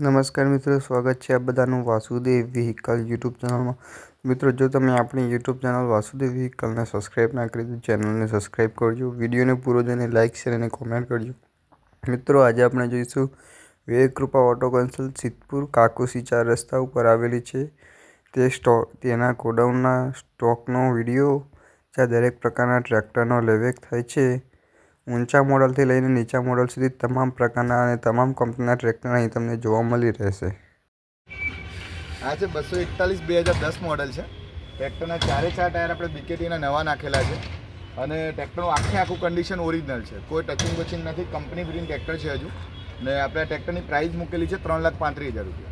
નમસ્કાર મિત્રો, સ્વાગત છે આ બધાનું વાસુદેવ વ્હીકલ યુટ્યુબ ચેનલમાં. મિત્રો, જો તમે આપણી યુટ્યુબ ચેનલ વાસુદેવ વ્હીકલને સબસ્ક્રાઈબ ના કરી તો ચેનલને સબસ્ક્રાઈબ કરજો, વિડીયોને પૂરો જોઈને લાઇક શેર અને કોમેન્ટ કરજો. મિત્રો, આજે આપણે જોઈશું વિવેક કૃપા ઓટો કન્સલ્ટ સિદ્ધપુર કાકુસી ચાર રસ્તા ઉપર આવેલી છે. તે સ્ટોક તેના ગોડાઉનના સ્ટોકનો વીડિયો જ્યાં દરેક પ્રકારના ટ્રેક્ટરનો લેવેક થાય છે. ઊંચા મોડલથી લઈને નીચા મોડલ સુધી તમામ પ્રકારના અને તમામ કંપનીના ટ્રેક્ટર અહીં તમને જોવા મળી રહેશે. આ છે બસો એકતાલીસ બે હજાર દસ મોડલ છે. ટ્રેક્ટરના ચારે ચાર ટાયર આપણે બીકેટીના નવા નાખેલા છે. અને ટ્રેક્ટરનું આખે આખું કન્ડિશન ઓરિજિનલ છે. કોઈ ટચિંગ બચિંગ નથી. કંપની ગ્રીન ટ્રેક્ટર છે હજુ. ને આપણે ટ્રેક્ટરની પ્રાઇસ મૂકેલી છે ત્રણ લાખ પાંત્રીસ હજાર રૂપિયા.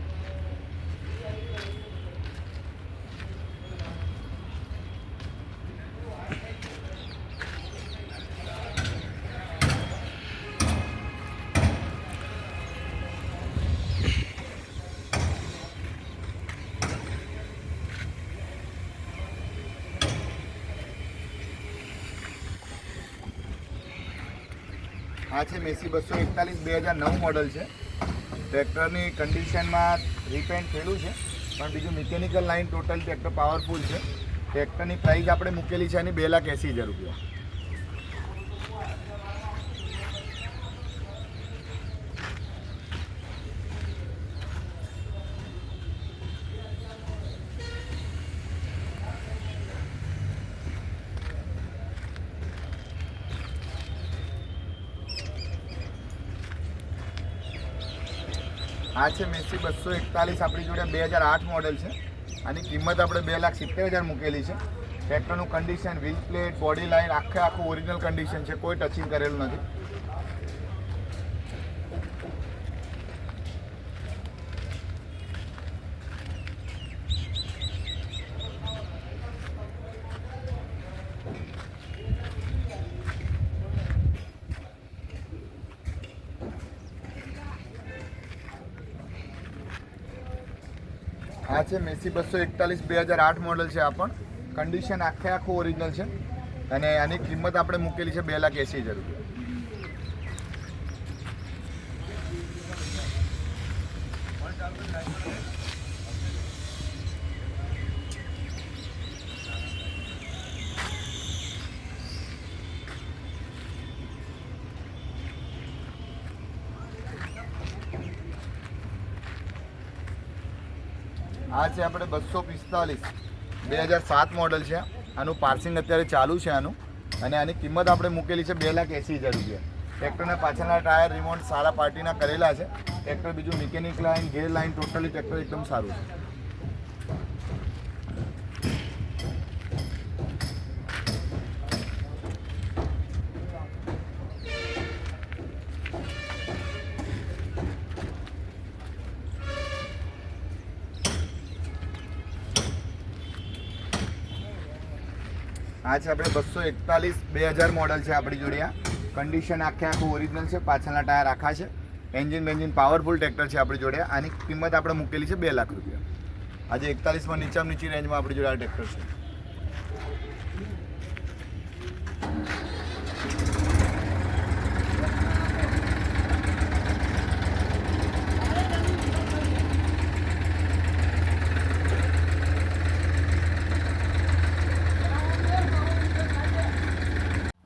આ છે મેસી બસો એકતાલીસ, બે હજાર નવ મોડલ છે. ટ્રેક્ટરની કન્ડિશનમાં રિપેન્ટ થયેલું છે, પણ બીજું mechanical line total tractor powerful છે. ટ્રેક્ટરની પ્રાઇસ આપણે મૂકેલી છે એની બે લાખ એંસી હજાર રૂપિયા. આ છે મેસી બસો એકતાલીસ, આપણી જોડે બે હજાર આઠ મોડલ છે. આની કિંમત આપણે બે લાખ સિત્તેર હજાર મૂકેલી છે. ટ્રેક્ટરનું condition wheel plate body line આખે આખું ઓરિજિનલ કન્ડિશન છે. કોઈ ટચિંગ કરેલું નથી. આ છે મેસી બસો એકતાલીસ, બે હજાર આઠ મોડલ છે આ પણ. કન્ડિશન આખે આખું ઓરિજિનલ છે. અને આની કિંમત આપણે મૂકેલી છે બે લાખ એંસી હજાર રૂપિયા. આ છે આપણે બસો પિસ્તાલીસ. બે હજાર સાત મોડલ છે. આનું પાર્સિંગ અત્યારે ચાલુ છે આનું. અને આની કિંમત આપણે મૂકેલી છે બે લાખ એંસી હજાર રૂપિયા. ટ્રેક્ટરના પાછળના ટાયર રિમોટ સારા પાર્ટીના કરેલા છે. ટ્રેક્ટર બીજું mechanic line gear line totally tractor એકદમ સારું છે. આ છે આપણે બસો એકતાલીસ, બે હજાર મોડલ છે આપણી જોડે આ. કન્ડિશન આખે આખું ઓરિજિનલ છે, પાછળના ટાયર આખા છે. એન્જિન બેન્જિન પાવરફુલ ટ્રેક્ટર છે આપણી જોડે. આની કિંમત આપણે મૂકેલી છે બે લાખ રૂપિયા. આજે એકતાલીસમાં નીચામાં નીચી રેન્જમાં આપણી જોડે આ ટ્રેક્ટર છે.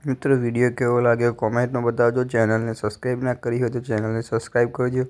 મિત્રો વીડિયો કેવો લાગ્યો? કોમેન્ટમાં બતાવજો. ચેનલને સબસ્ક્રાઈબ ના કરી હોય તો ચેનલને સબસ્ક્રાઈબ કરજો.